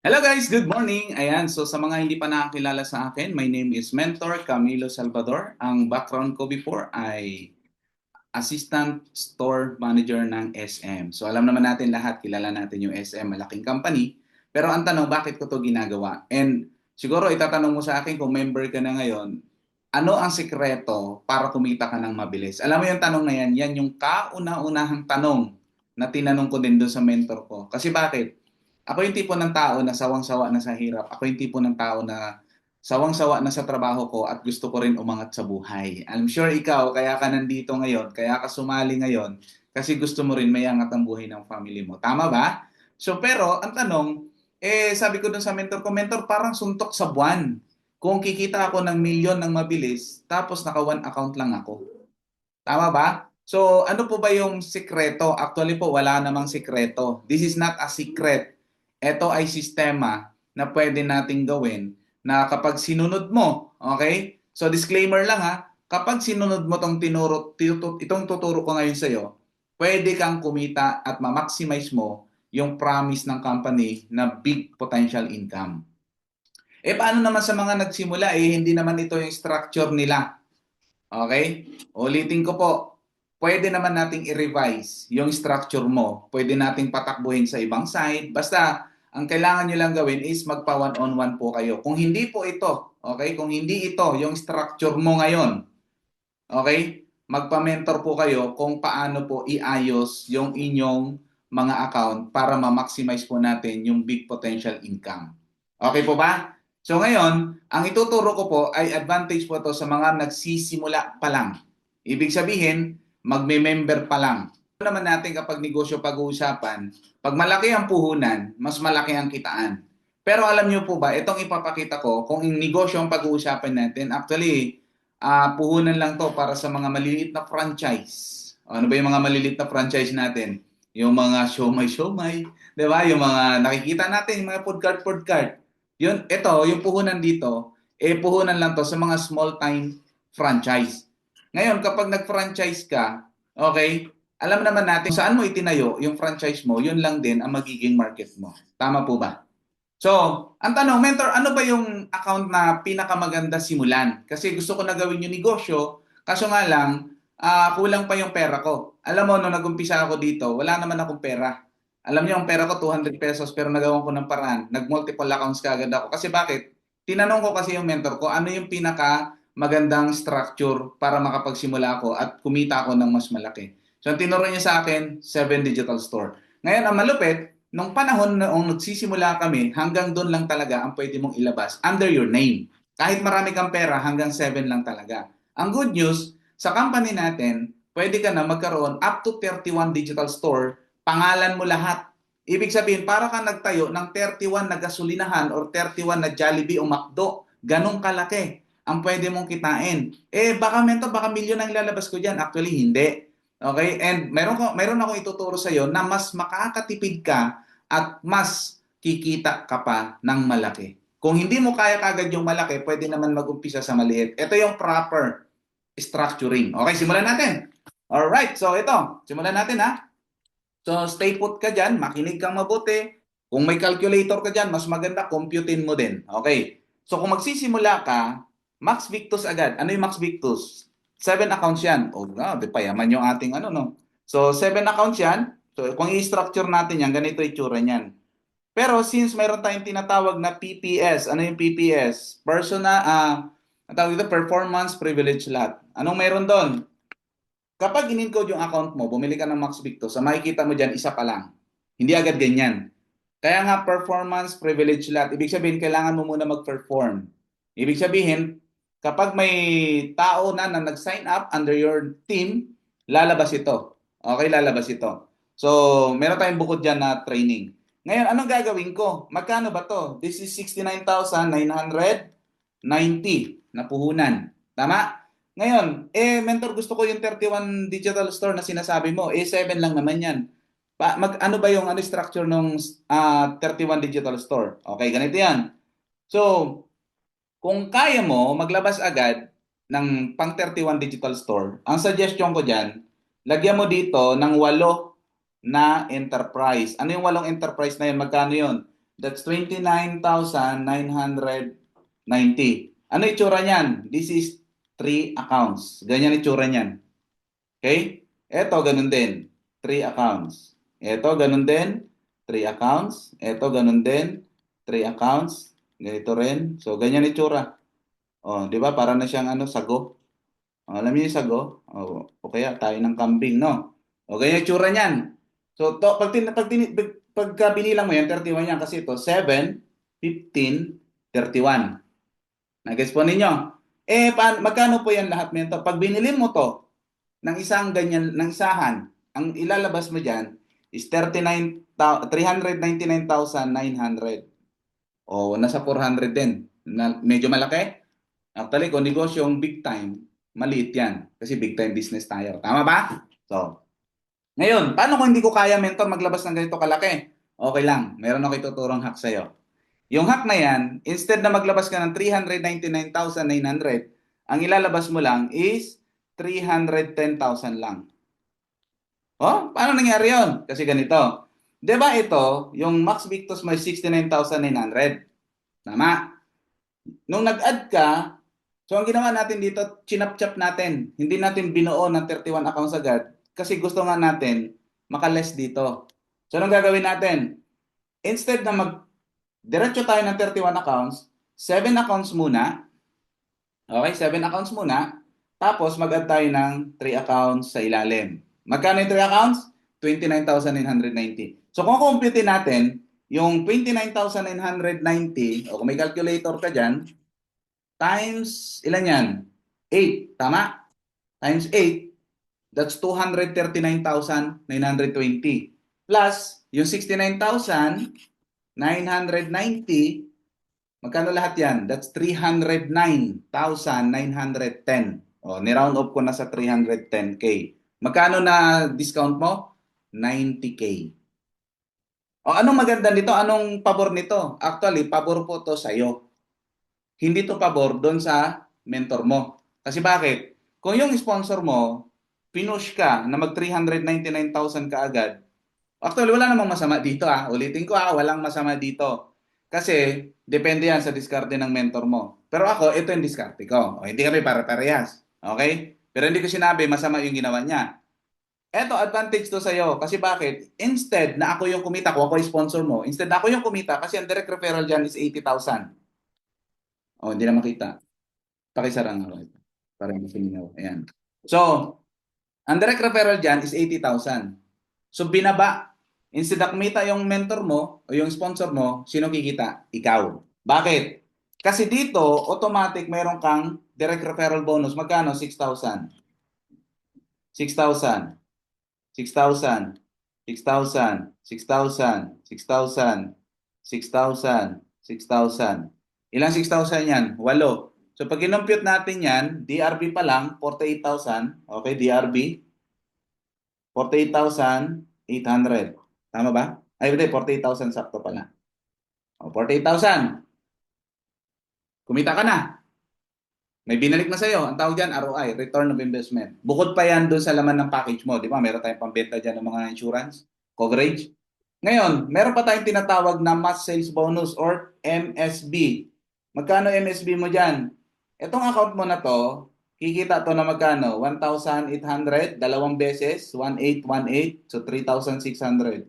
Hello guys, good morning. Ayan, so sa mga hindi pa nakakilala sa akin, my name is Mentor Camilo Salvador. Ang background ko before ay Assistant Store Manager ng SM. So alam naman natin lahat, kilala natin yung SM, malaking company. Pero ang tanong, bakit ko to ginagawa? And siguro itatanong mo sa akin kung member ka na ngayon, ano ang sikreto para kumita ka ng mabilis? Alam mo yung tanong na yan, yan yung kauna-unahang tanong na tinanong ko din doon sa mentor ko. Kasi bakit? Ako yung tipo ng tao na sawang-sawa na sa hirap. Ako yung tipo ng tao na sawang-sawa na sa trabaho ko at gusto ko rin umangat sa buhay. I'm sure ikaw, kaya ka nandito ngayon, kaya ka sumali ngayon, kasi gusto mo rin mayangat ang buhay ng family mo. Tama ba? So, pero, ang tanong, eh, sabi ko dun sa mentor ko, mentor, parang suntok sa buwan. Kung kikita ako ng milyon ng mabilis, tapos naka one account lang ako. Tama ba? So, ano po ba yung sikreto? Actually po, wala namang sikreto. This is not a secret ito ay sistema na pwede nating gawin na kapag sinunod mo, okay? So disclaimer lang ha, kapag sinunod mo tong tinuro, itong tuturo ko ngayon sa iyo, pwede kang kumita at ma-maximize mo yung promise ng company na big potential income. Eh paano naman sa mga nagsimula eh hindi naman ito yung structure nila. Okay? Ulitin ko po, pwede naman nating i-revise yung structure mo. Pwede nating patakbuhin sa ibang side. Basta ang kailangan nyo lang gawin is magpa one-on-one po kayo. Kung hindi po ito, okay, kung hindi ito yung structure mo ngayon, okay, magpa-mentor po kayo kung paano po iayos yung inyong mga account para ma-maximize po natin yung big potential income. Okay po ba? So ngayon, ang ituturo ko po ay advantage po to sa mga nagsisimula pa lang. Ibig sabihin, magme-member pa lang naman natin kapag negosyo pag-uusapan, pag malaki ang puhunan, mas malaki ang kitaan. Pero alam niyo po ba, itong ipapakita ko, kung yung negosyo ang pag-uusapan natin, actually, uh, puhunan lang to para sa mga maliliit na franchise. Ano ba yung mga maliliit na franchise natin? Yung mga siomay-siomay, di ba? Yung mga nakikita natin, yung mga food cart, food cart. Yun, ito, yung puhunan dito, eh puhunan lang to sa mga small-time franchise. Ngayon, kapag nag-franchise ka, okay, alam naman natin saan mo itinayo yung franchise mo, yun lang din ang magiging market mo. Tama po ba? So, ang tanong, mentor, ano ba yung account na pinakamaganda simulan? Kasi gusto ko na gawin yung negosyo, kaso nga lang, uh, kulang pa yung pera ko. Alam mo, nung nag-umpisa ako dito, wala naman akong pera. Alam niyo, ang pera ko 200 pesos, pero nagawan ko ng paraan. Nag-multiple accounts kagad ako. Kasi bakit? Tinanong ko kasi yung mentor ko, ano yung pinaka magandang structure para makapagsimula ako at kumita ako ng mas malaki. So, ang tinuro niya sa akin, 7 digital store. Ngayon, ang malupit, nung panahon na nung nagsisimula kami, hanggang doon lang talaga ang pwede mong ilabas under your name. Kahit marami kang pera, hanggang 7 lang talaga. Ang good news, sa company natin, pwede ka na magkaroon up to 31 digital store, pangalan mo lahat. Ibig sabihin, para ka nagtayo ng 31 na gasolinahan or 31 na Jollibee o McDo, ganong kalaki ang pwede mong kitain. Eh, baka mento, baka milyon ang lalabas ko dyan. Actually, hindi. Okay? And meron ko meron ako ituturo sa iyo na mas makakatipid ka at mas kikita ka pa ng malaki. Kung hindi mo kaya kagad yung malaki, pwede naman mag-umpisa sa maliit. Ito yung proper structuring. Okay, simulan natin. All right, so ito, simulan natin ha. So stay put ka dyan, makinig kang mabuti. Kung may calculator ka dyan, mas maganda, computein mo din. Okay, so kung magsisimula ka, Max Victus agad. Ano yung Max Victus? Seven accounts yan. Oh, grabe, payaman yung ating ano, no? So, seven accounts yan. So, kung i-structure natin yan, ganito itsura niyan. Pero since mayroon tayong tinatawag na PPS, ano yung PPS? Personal, ah, uh, tawag dito, Performance Privilege Lot. Anong mayroon doon? Kapag in-encode yung account mo, bumili ka ng Max Victor, sa makikita mo dyan, isa pa lang. Hindi agad ganyan. Kaya nga, performance privilege lot. Ibig sabihin, kailangan mo muna mag-perform. Ibig sabihin, kapag may tao na na nag-sign up under your team, lalabas ito. Okay, lalabas ito. So, meron tayong bukod dyan na training. Ngayon, anong gagawin ko? Magkano ba to? This is 69,990 na puhunan. Tama? Ngayon, eh, mentor, gusto ko yung 31 digital store na sinasabi mo. Eh, 7 lang naman yan. Pa, mag, ano ba yung ano structure ng uh, 31 digital store? Okay, ganito yan. So, kung kaya mo maglabas agad ng pang 31 digital store, ang suggestion ko diyan, lagyan mo dito ng walo na enterprise. Ano yung walong enterprise na yun? Magkano yun? That's 29,990. Ano itsura niyan? This is three accounts. Ganyan itsura niyan. Okay? Ito, ganun din. Three accounts. Ito, ganun din. Three accounts. Ito, ganun din. Three accounts. Ganito rin. So, ganyan itsura. Oh, di ba? Para na siyang ano, sago. Oh, alam niyo yung sago? Oh, o kaya tayo ng kambing, no? O ganyan itsura niyan. So, to, pag, tin, pag, tin, pag, pagka binilang mo yan, 31 yan kasi ito, 7, 15, 31. Nag-guess po ninyo? Eh, pa, magkano po yan lahat nito? Pag binili mo to, ng isang ganyan, ng isahan, ang ilalabas mo dyan is 39, 399,900. O, nasa 400 din. Na, medyo malaki. Actually, kung negosyong big time, maliit yan. Kasi big time business tayo. Tama ba? So, ngayon, paano kung hindi ko kaya mentor maglabas ng ganito kalaki? Okay lang, meron ako ituturong hack sa'yo. Yung hack na yan, instead na maglabas ka ng 399,900, ang ilalabas mo lang is 310,000 lang. Oh, paano nangyari yon? Kasi ganito. 'Di ba ito, yung max Victus may 69,900. Tama. Nung nag-add ka, so ang ginawa natin dito, chinap-chap natin. Hindi natin binuo ng 31 accounts agad kasi gusto nga natin makaless dito. So anong gagawin natin? Instead na mag diretso tayo ng 31 accounts, 7 accounts muna. Okay, 7 accounts muna. Tapos mag-add tayo ng 3 accounts sa ilalim. Magkano yung 3 accounts? 29,990. So kung compute natin, yung 29,990, o kung may calculator ka dyan, times, ilan yan? 8, tama? Times 8, that's 239,920. Plus, yung 69,990, magkano lahat yan? That's 309,910. O, ni-round off ko na sa 310K. Magkano na discount mo? 90K. O anong maganda nito? Anong pabor nito? Actually, pabor po to sa'yo. Hindi to pabor doon sa mentor mo. Kasi bakit? Kung yung sponsor mo, pinush ka na mag 399,000 ka agad, actually wala namang masama dito ah. Ulitin ko ah, walang masama dito. Kasi depende yan sa diskarte ng mentor mo. Pero ako, ito yung diskarte ko. O, hindi kami pare-parehas. Okay? Pero hindi ko sinabi masama yung ginawa niya. Eto, advantage to sa'yo. Kasi bakit? Instead na ako yung kumita, kung ako yung sponsor mo, instead na ako yung kumita, kasi ang direct referral dyan is 80,000. Oh, hindi na makita. Pakisara nga. Para mas minaw. Ayan. So, ang direct referral dyan is 80,000. So, binaba. Instead na kumita yung mentor mo o yung sponsor mo, sino kikita? Ikaw. Bakit? Kasi dito, automatic meron kang direct referral bonus. Magkano? 6,000. 6,000. 6,000, 6,000, 6,000, 6,000, 6,000, 6,000. Ilang 6,000 yan? Walo. So pag inompute natin yan, DRB pa lang, 48,000. Okay, DRB. 48,800. Tama ba? Ay, hindi, 48,000 sakto pala. O, 48,000. Kumita ka na. May binalik na sa'yo. Ang tawag dyan, ROI, Return of Investment. Bukod pa yan doon sa laman ng package mo. Di ba? Meron tayong pambenta dyan ng mga insurance, coverage. Ngayon, meron pa tayong tinatawag na Mass Sales Bonus or MSB. Magkano MSB mo dyan? Itong account mo na to, kikita to na magkano? 1,800, dalawang beses, 1,818, so 3,600.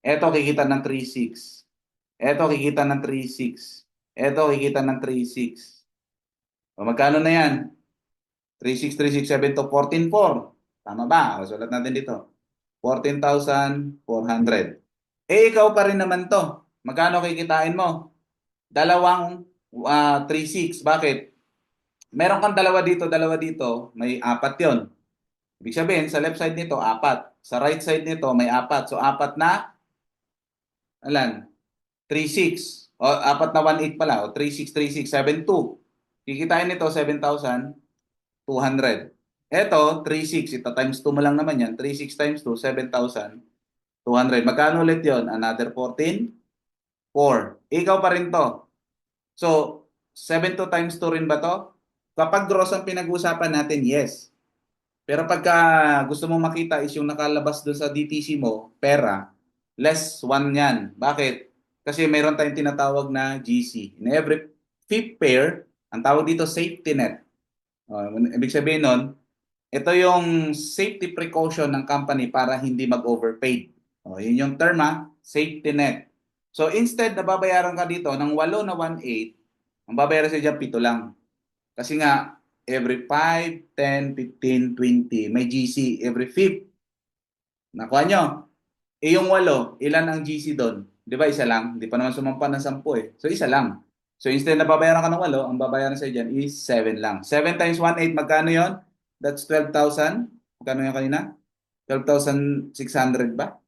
Ito kikita ng 3,600. Ito kikita ng 3,600. Ito kikita ng 3,600. O magkano na yan? 36367 to 144. Tama ba? O, sulat natin dito. 14,400. Eh, ikaw pa rin naman to. Magkano kikitain mo? Dalawang uh, 3,600. Bakit? Meron kang dalawa dito, dalawa dito. May apat yon. Ibig sabihin, sa left side nito, apat. Sa right side nito, may apat. So, apat na, alan, 3,600. O, apat na 1,800 pala. O, 3,636, 7,200. Kikitain nito 7,200. Ito, 3,600. Ito times 2 mo lang naman yan. 3,600 times 2, 7,200. Magkano ulit yon? Another 14? 4. Ikaw pa rin to. So, 7 to times 2 rin ba to? Kapag gross ang pinag-uusapan natin, yes. Pero pagka gusto mo makita is yung nakalabas doon sa DTC mo, pera, less 1 yan. Bakit? Kasi mayroon tayong tinatawag na GC. In every fifth pair, ang tawag dito safety net. Uh, ibig sabihin nun, ito yung safety precaution ng company para hindi mag-overpaid. O, yun yung term ha, safety net. So instead na babayaran ka dito ng 8 na 1.8, ang babayaran sa dyan 7 lang. Kasi nga, every 5, 10, 15, 20, may GC every 5. Nakuha nyo? Eh yung 8, ilan ang GC doon? Di ba isa lang? Hindi pa naman sumampa ng 10 eh. So isa lang. So instead na babayaran ka ng 8, ang babayaran sa dyan is 7 lang. 7 times 1.8, magkano yon? That's 12,000. Magkano yan kanina? 12,600 ba?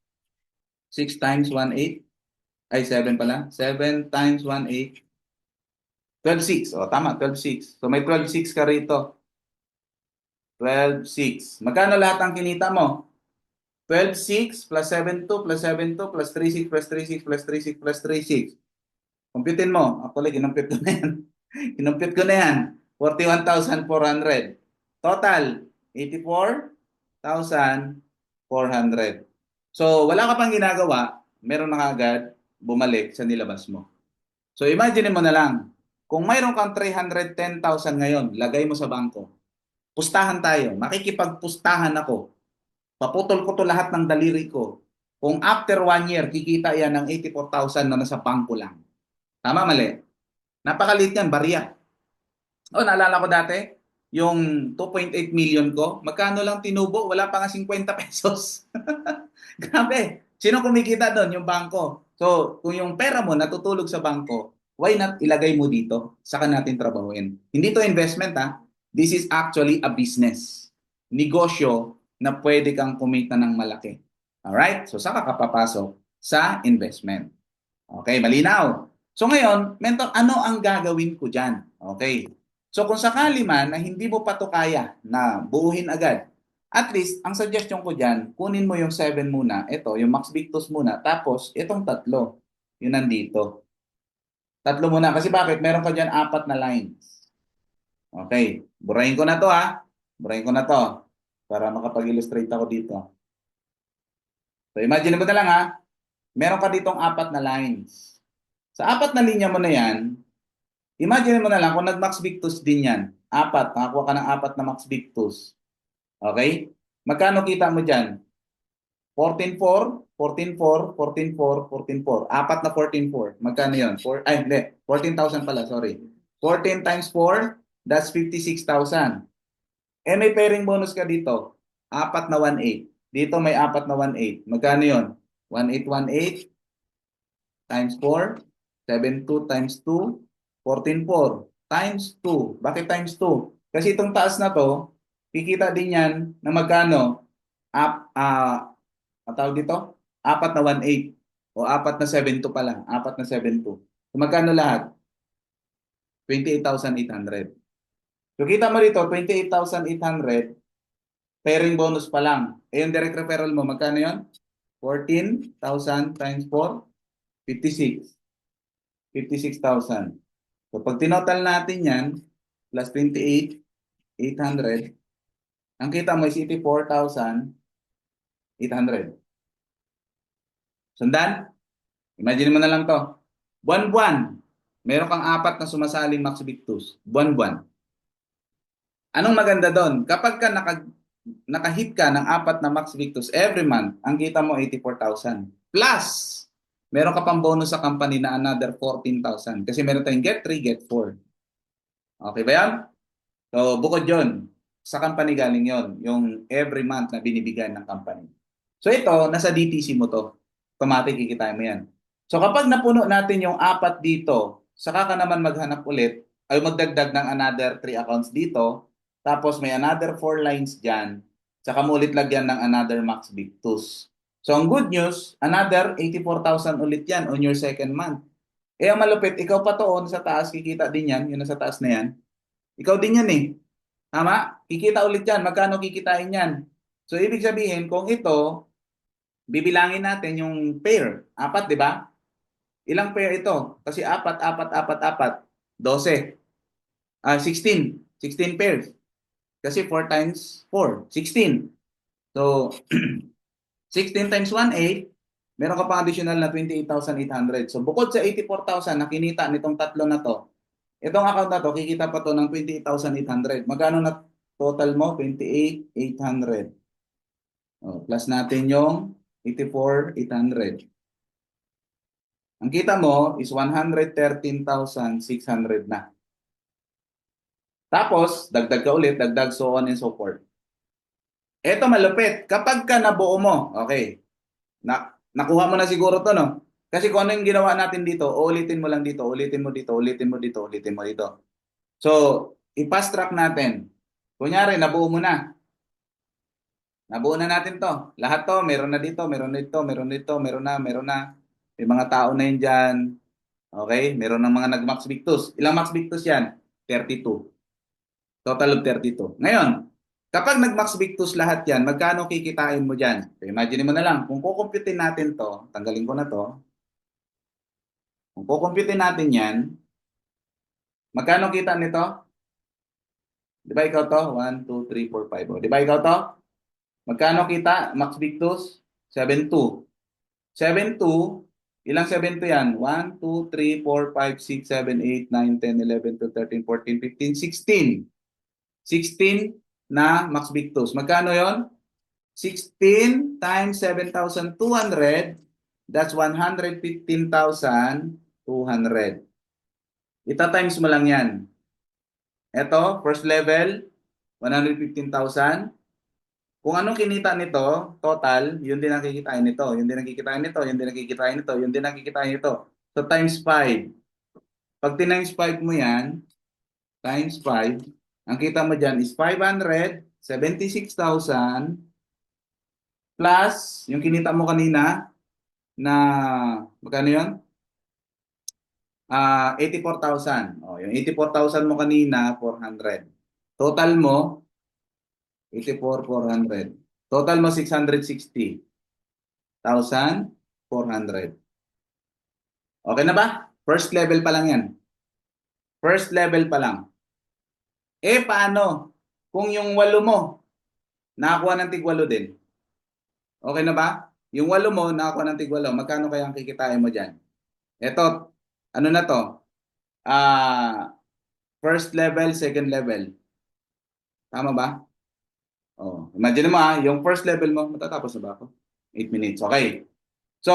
6 times 1.8. Ay, 7 pala. 7 times 1.8. 12.6. O, tama. 12.6. So, may 12.6 ka rito. 12.6. Magkano lahat ang kinita mo? 12.6 plus 7.2 plus 7.2 plus 3.6 plus 3.6 plus 3.6 plus 3.6. Computein mo. Actually, kinumpit ko na yan. kinumpit ko na yan. 41,400. Total, 84,400. So, wala ka pang ginagawa, meron na kagad bumalik sa nilabas mo. So, imagine mo na lang, kung mayroon kang 310,000 ngayon, lagay mo sa bangko. Pustahan tayo. Makikipagpustahan ako. Paputol ko to lahat ng daliri ko. Kung after one year, kikita yan ng 84,000 na nasa bangko lang. Tama, mali? Napakaliit yan, barya. O, naalala ko dati, yung 2.8 million ko, magkano lang tinubo? Wala pa nga 50 pesos. Grabe. Sino kumikita doon? Yung bangko. So, kung yung pera mo natutulog sa bangko, why not ilagay mo dito? Saka natin trabahuin. Hindi to investment ha. This is actually a business. Negosyo na pwede kang kumita ng malaki. Alright? So, saka ka papasok sa investment. Okay, malinaw. So ngayon, mentor, ano ang gagawin ko dyan? Okay. So kung sakali man na hindi mo pa to kaya na buuhin agad, at least, ang suggestion ko dyan, kunin mo yung 7 muna, ito, yung Max Victus muna, tapos itong tatlo, yun nandito. Tatlo muna, kasi bakit? Meron ka dyan apat na lines. Okay, burahin ko na to ha. Burahin ko na to para makapag-illustrate ako dito. So imagine mo na lang ha, meron ka ditong apat na lines. Sa apat na linya mo na yan, imagine mo na lang kung nag-Max Victus din yan, apat, nakakuha ka ng apat na Max Victus. Okay? Magkano kita mo dyan? 14.4, 14.4, 14.4, 14.4. Apat na 14.4. Magkano yun? Four, ay, hindi. 14,000 pala, sorry. 14 times 4, that's 56,000. Eh, may pairing bonus ka dito. Apat na 1.8. Dito may apat na 1.8. Magkano yun? 1.818 times 4, 7.2 times 2, 14.4 times 2. Bakit times 2? Kasi itong taas na to, kikita din yan na magkano? Up, ah, ang tawag dito? Apat na 1.8 o apat na 7.2 pala. Apat na 7.2. So magkano lahat? 28,800. So kita mo rito, 28,800 pairing bonus pa lang. Eh yung direct referral mo, magkano yon? 14,000 times 4, 56. 56,000. So pag tinotal natin yan, plus 28,800, ang kita mo is 84,800. Sundan? Imagine mo na lang to. Buwan-buwan, meron kang apat na sumasaling Max Victus. Buwan-buwan. Anong maganda doon? Kapag ka naka, nakahit ka ng apat na Max Victus every month, ang kita mo 84,000. Plus, meron ka pang bonus sa company na another 14,000. Kasi meron tayong get 3, get 4. Okay ba yan? So, bukod yon sa company galing yon yung every month na binibigyan ng company. So ito, nasa DTC mo to. Automatic kikitain mo yan. So kapag napuno natin yung apat dito, saka ka naman maghanap ulit, ay magdagdag ng another 3 accounts dito, tapos may another 4 lines dyan, saka mo ulit lagyan ng another Max Victus. So ang good news, another 84,000 ulit yan on your second month. Eh ang malupit, ikaw pa to on sa taas, kikita din yan, yun nasa taas na yan. Ikaw din yan eh. Tama? Kikita ulit yan. Magkano kikitain yan? So, ibig sabihin, kung ito, bibilangin natin yung pair. Apat, di ba? Ilang pair ito? Kasi apat, apat, apat, apat. 12. Ah, 16. 16 pairs. Kasi 4 times 4. 16. So, 16 times 1, 8. meron ka pang additional na 28,800. So bukod sa 84,000 na kinita nitong tatlo na to, itong account na to, kikita pa to ng 28,800. Magkano na total mo? 28,800. Oh, plus natin yung 84,800. Ang kita mo is 113,600 na. Tapos, dagdag ka ulit, dagdag so on and so forth. Ito malupit. Kapag ka nabuo mo, okay, na, nakuha mo na siguro to, no? Kasi kung ano yung ginawa natin dito, uulitin mo lang dito, ulitin mo dito, ulitin mo dito, ulitin mo dito. So, i-fast track natin. Kunyari, nabuo mo na. Nabuo na natin to. Lahat to, meron na dito, meron na dito, meron na dito, meron na, meron na. May mga tao na yun dyan. Okay? Meron ng mga nag-max victus. Ilang max victus yan? 32. Total of 32. Ngayon, kapag nag-max victus lahat yan, magkano kikitain mo dyan? So, imagine mo na lang, kung kukumputin natin to, tanggalin ko na to. Kung kukumputin natin yan, magkano kita nito? Di ba ikaw to? 1, 2, 3, 4, 5. O, di ba ikaw to? Magkano kita? Max Victus? 7-2. 7-2. Ilang 7 to yan? 1, 2, 3, 4, 5, 6, 7, 8, 9, 10, 11, 12, 13, 14, 15, 16. 16 na Max Victus. Magkano yon? 16 times 7,200, that's 115,200. Ita times mo lang yan. Ito, first level, 115,000. Kung anong kinita nito, total, yun din ang kikitain nito, yun din ang kikitain nito, yun din ang kikitain nito, yun din ang kikitain nito. So times 5. Pag times 5 mo yan, times 5, ang kita mo dyan is 576,000 plus yung kinita mo kanina na magkano yun? Ah, 84,000. Oh, yung 84,000 mo kanina, 400. Total mo 84,400. Total mo 660,400. Okay na ba? First level pa lang yan. First level pa lang. Eh, paano? Kung yung walo mo, nakakuha ng tigwalo din. Okay na ba? Yung walo mo, nakakuha ng tigwalo. Magkano kaya ang kikitain mo dyan? Ito, ano na to? Ah, first level, second level. Tama ba? Oh, imagine mo ah, yung first level mo, matatapos na ba ako? 8 minutes. Okay. So,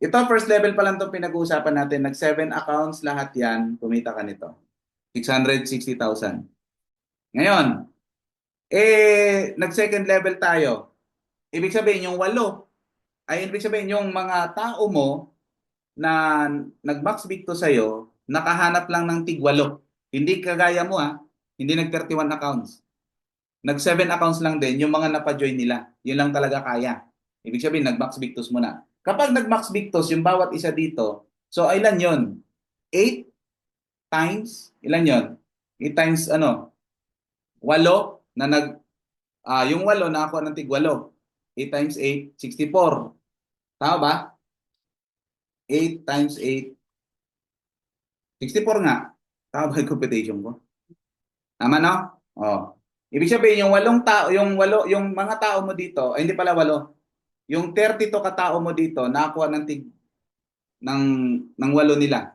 ito first level pa lang 'tong pinag-uusapan natin. Nag 7 accounts lahat 'yan, kumita ka nito. 660,000. Ngayon, eh, nag-second level tayo. Ibig sabihin, yung walo, ay ibig sabihin, yung mga tao mo na nag-max victo sa'yo, nakahanap lang ng tigwalo. Hindi kagaya mo ha, hindi nag-31 accounts. Nag-7 accounts lang din, yung mga napa-join nila. Yun lang talaga kaya. Ibig sabihin, nag-max victus mo na. Kapag nag-max victus, yung bawat isa dito, so ilan yon 8 times, ilan yon 8 times ano, walo na nag ah yung walo na ako ng tigwalo. 8 times 8, 64. Tama ba? 8 times 8 64 nga. Tama ba yung computation ko? Tama no? Oh. Ibig sabihin yung walong tao, yung walo, yung mga tao mo dito, ay hindi pala walo. Yung 32 katao mo dito, nakakuha ng tig ng ng walo nila.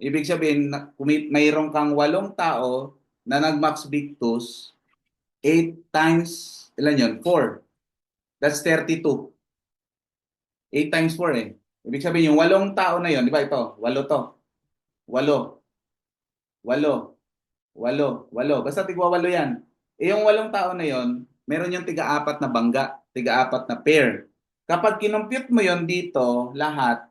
Ibig sabihin, na- kung may, mayroon kang walong tao na nag-max victus, 8 times, ilan yun? 4. That's 32. 8 times 4 eh. Ibig sabihin, yung walong tao na yon, di ba ito? Walo to. Walo. Walo. Walo. Walo. Basta tigwa walo yan. Eh yung walong tao na yon, meron yung tiga-apat na bangga, tiga-apat na pair. Kapag kinompute mo yon dito, lahat,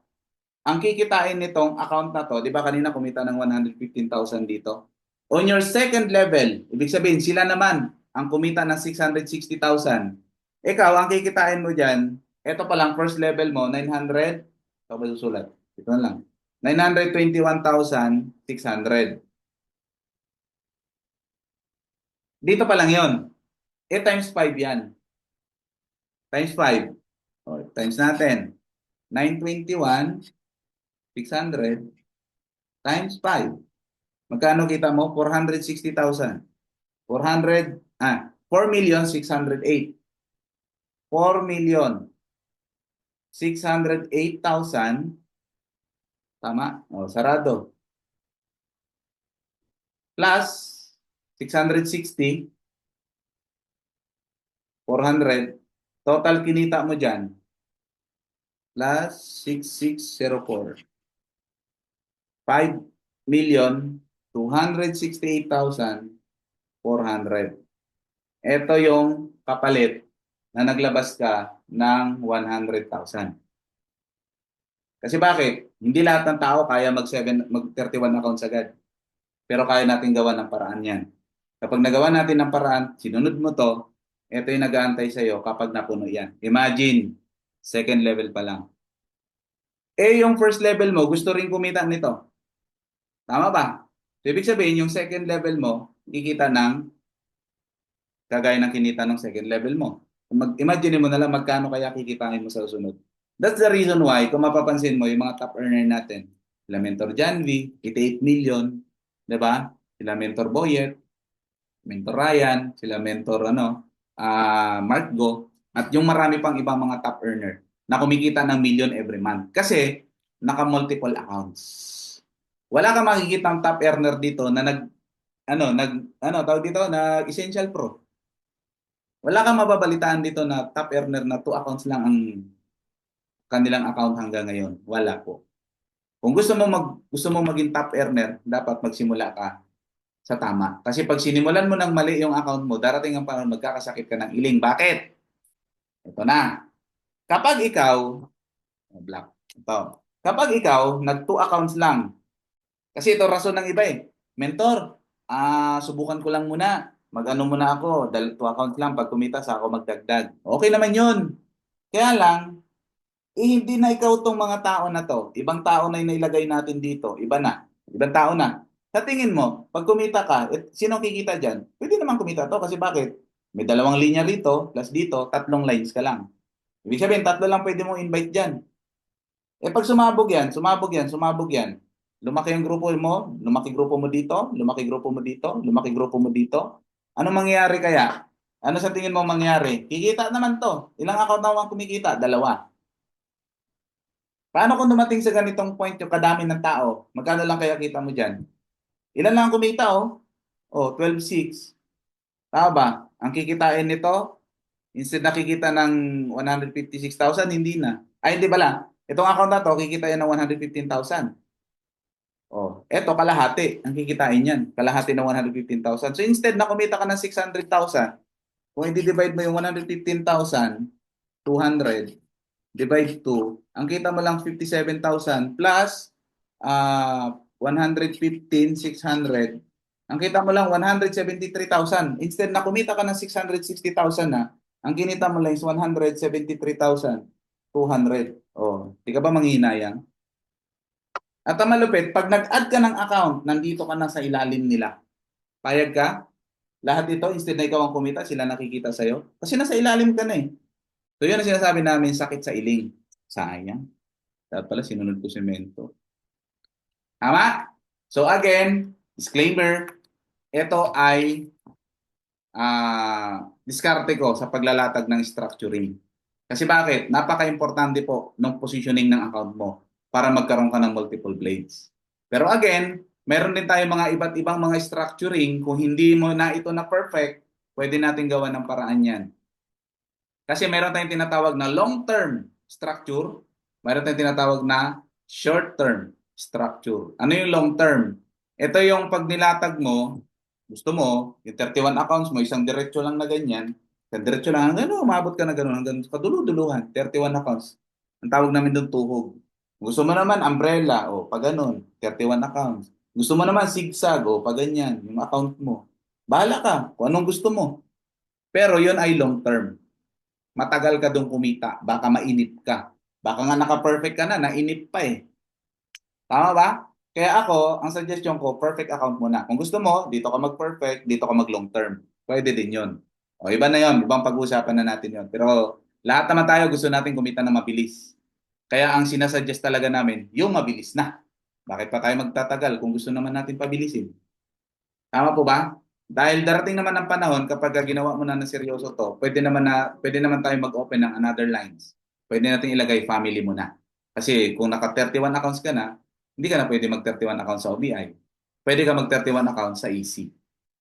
ang kikitain nitong account na to, di ba kanina kumita ng 115,000 dito? On your second level, ibig sabihin sila naman ang kumita ng 660,000. Ikaw, ang kikitain mo dyan, ito pa lang, first level mo, 900, ito ba susulat? Ito na lang. 921,600. Dito pa lang yon. Eh, times 5 yan. Times 5. O, times natin. 921, 600, times 5. Magkano kita mo? 460,000. 400, ah, 4,608,000. 4 million 608,000. Tama? O, sarado. Plus 660. 400. Total kinita mo dyan. Plus 6604. 5 million 268,400. Ito yung kapalit na naglabas ka ng 100,000. Kasi bakit? Hindi lahat ng tao kaya mag, 7, mag 31 accounts agad. Pero kaya natin gawa ng paraan yan. Kapag nagawa natin ng paraan, sinunod mo to, ito yung nag-aantay sa'yo kapag napuno yan. Imagine, second level pa lang. Eh, yung first level mo, gusto rin kumita nito. Tama ba? So, ibig sabihin, yung second level mo, kikita ng kagaya ng kinita ng second level mo. Mag-imagine mo na lang magkano kaya kikitain mo sa susunod. That's the reason why, kung mapapansin mo, yung mga top earner natin, sila Mentor V, 88 million, di ba? Sila Mentor Boyet, Mentor Ryan, sila Mentor ano, ah Mark Go, at yung marami pang ibang mga top earner na kumikita ng million every month. Kasi, naka-multiple accounts. Wala kang makikita ang top earner dito na nag, ano, nag, ano, tawag dito, nag Essential Pro. Wala kang mababalitaan dito na top earner na two accounts lang ang kanilang account hanggang ngayon. Wala po. Kung gusto mo mag gusto mo maging top earner, dapat magsimula ka sa tama. Kasi pag sinimulan mo ng mali yung account mo, darating ang panahon magkakasakit ka ng iling. Bakit? Ito na. Kapag ikaw, oh, black, ito. Kapag ikaw, nag two accounts lang, kasi ito rason ng iba eh. Mentor, ah subukan ko lang muna. Mag-ano muna ako, dahil two accounts lang, pag kumita sa ako magdagdag. Okay naman yun. Kaya lang, eh, hindi na ikaw tong mga tao na to. Ibang tao na yung nailagay natin dito. Iba na. Ibang tao na. Sa tingin mo, pag kumita ka, eh, sino kikita dyan? Pwede naman kumita to kasi bakit? May dalawang linya rito, plus dito, tatlong lines ka lang. Ibig sabihin, tatlo lang pwede mong invite dyan. Eh pag sumabog yan, sumabog yan, sumabog yan, lumaki yung grupo mo, lumaki grupo mo dito, lumaki grupo mo dito, lumaki grupo mo dito. Ano mangyayari kaya? Ano sa tingin mo mangyayari? Kikita naman to. Ilang account naman kumikita? Dalawa. Paano kung dumating sa ganitong point yung kadami ng tao? Magkano lang kaya kita mo dyan? Ilan lang ang kumita oh? Oh, 12.6. Tama ba? Ang kikitain nito, instead na kikita ng 156,000, hindi na. Ay, hindi pala. Itong account na to, kikitain ng 115,000. Oh, eto kalahati ang kikitain niyan. Kalahati ng 115,000. So instead na kumita ka ng 600,000, kung i-divide mo yung 115,000, 200, divide 2, ang kita mo lang 57,000 plus ah 115, 600, ang kita mo lang 173,000. Instead na kumita ka ng 660,000 na, ang kinita mo lang is 173,200. Oh, di ka ba manghihinayang? At ang malupit, pag nag-add ka ng account, nandito ka na sa ilalim nila. Payag ka? Lahat ito, instead na ikaw ang kumita, sila nakikita sa'yo. Kasi nasa ilalim ka na eh. So yun ang sinasabi namin, sakit sa iling. Sayang. Dapat pala sinunod ko si Mento. Tama? So again, disclaimer, ito ay ah diskarte ko sa paglalatag ng structuring. Kasi bakit? Napaka-importante po ng positioning ng account mo para magkaroon ka ng multiple blades. Pero again, meron din tayo mga iba't ibang mga structuring. Kung hindi mo na ito na perfect, pwede natin gawa ng paraan yan. Kasi meron tayong tinatawag na long-term structure, meron tayong tinatawag na short-term structure. Ano yung long-term? Ito yung pag nilatag mo, gusto mo, yung 31 accounts mo, isang diretso lang na ganyan, isang diretso lang, hanggang ano, umabot ka na gano'n, hanggang kaduluduluhan, 31 accounts. Ang tawag namin doon tuhog. Gusto mo naman umbrella, o pag ganun, 31 accounts. Gusto mo naman zigzag, o pag ganyan, yung account mo. Bahala ka kung anong gusto mo. Pero yun ay long term. Matagal ka doon kumita, baka mainip ka. Baka nga naka-perfect ka na, nainip pa eh. Tama ba? Kaya ako, ang suggestion ko, perfect account muna. Kung gusto mo, dito ka mag-perfect, dito ka mag-long term. Pwede din yun. O iba na yun, ibang pag-uusapan na natin yun. Pero lahat naman tayo gusto natin kumita ng mabilis. Kaya ang sinasuggest talaga namin, yung mabilis na. Bakit pa tayo magtatagal kung gusto naman natin pabilisin? Tama po ba? Dahil darating naman ang panahon kapag ginawa mo na ng seryoso to, pwede naman na pwede naman tayo mag-open ng another lines. Pwede nating ilagay family mo na. Kasi kung naka 31 accounts ka na, hindi ka na pwede mag 31 accounts sa OBI. Pwede ka mag 31 accounts sa EC.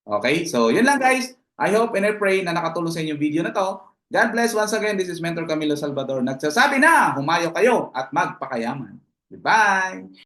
Okay? So, yun lang guys. I hope and I pray na nakatulong sa inyo video na to. God bless once again. This is Mentor Camilo Salvador. Nagsasabi na, humayo kayo at magpakayaman. Goodbye!